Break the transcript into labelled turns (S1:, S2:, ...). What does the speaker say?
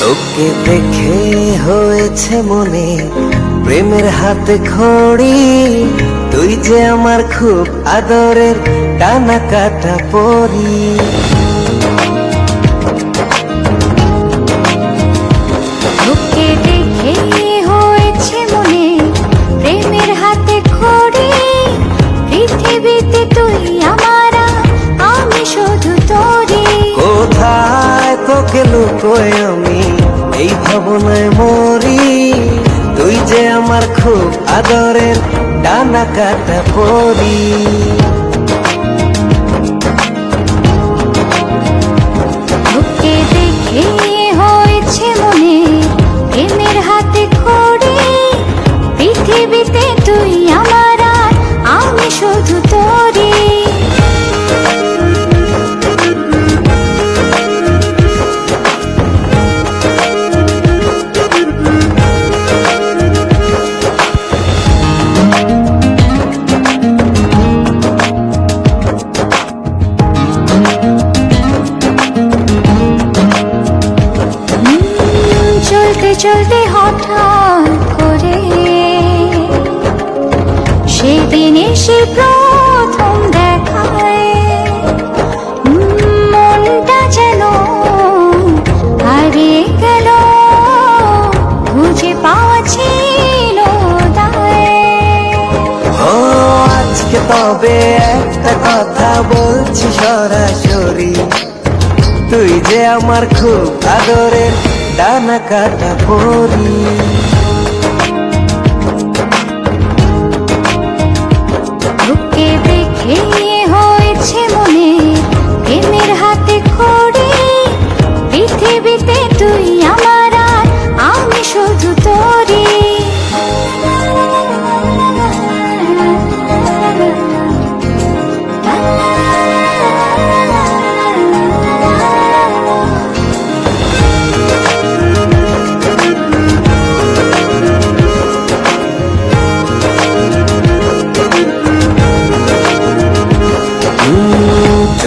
S1: তোকে দেখে হয়েছে মনে প্রেমের হাতে খড়ি। তুই যে আমার খুব আদরের টানা কাটা পরি।
S2: পৃথিবীতে তুই আমার আমি শুধু তোরি।
S1: কোথায় তোকে লুকোয় আমি? এই ভাবনায় মরি। তুই যে আমার খুব আদরের ডানা কাটা পরি।
S2: হাতে খড়ি। পৃথিবীতে তুই আমার চলতে চলতে হঠাৎ করে সেদিন এসে প্রথম দেখায় মনটা যেন হারিয়ে গেল, খুঁজে পাওয়া ছিল
S1: আজকে তবে একটা কথা বলছি সরাসরি। তুই যে আমার খুব আদরের ডানা কাটা পরি